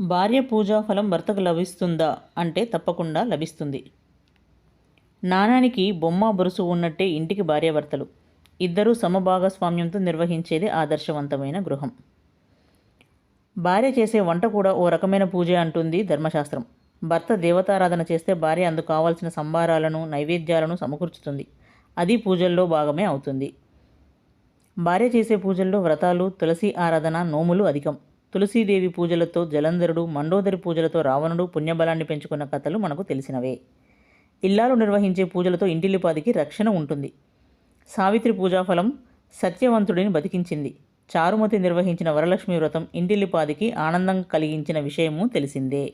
భార్య పూజాఫలం భర్తకు లభిస్తుందా? అంటే తప్పకుండా లభిస్తుంది. నాణానికి బొమ్మ బొరుసు ఉన్నట్టే ఇంటికి భార్యాభర్తలు. ఇద్దరూ సమభాగస్వామ్యంతో నిర్వహించేది ఆదర్శవంతమైన గృహం. భార్య చేసే వంట కూడా ఓ రకమైన పూజ అంటుంది ధర్మశాస్త్రం. భర్త దేవతారాధన చేస్తే భార్య అందుకు కావాల్సిన సంభారాలను నైవేద్యాలను సమకూర్చుతుంది. అది పూజల్లో భాగమే అవుతుంది. భార్య చేసే పూజల్లో వ్రతాలు తులసి ఆరాధన నోములు అధికం. తులసీదేవి పూజలతో జలంధరుడు మండోదరి పూజలతో రావణుడు పుణ్యబలాన్ని పెంచుకున్న కథలు మనకు తెలిసినవే. ఇల్లాలు నిర్వహించే పూజలతో ఇంటిల్లిపాదికి రక్షణ ఉంటుంది. సావిత్రి పూజాఫలం సత్యవంతుడిని బతికించింది. చారుమతి నిర్వహించిన వరలక్ష్మి వ్రతం ఇంటిల్లిపాదికి ఆనందం కలిగించిన విషయము తెలిసిందే.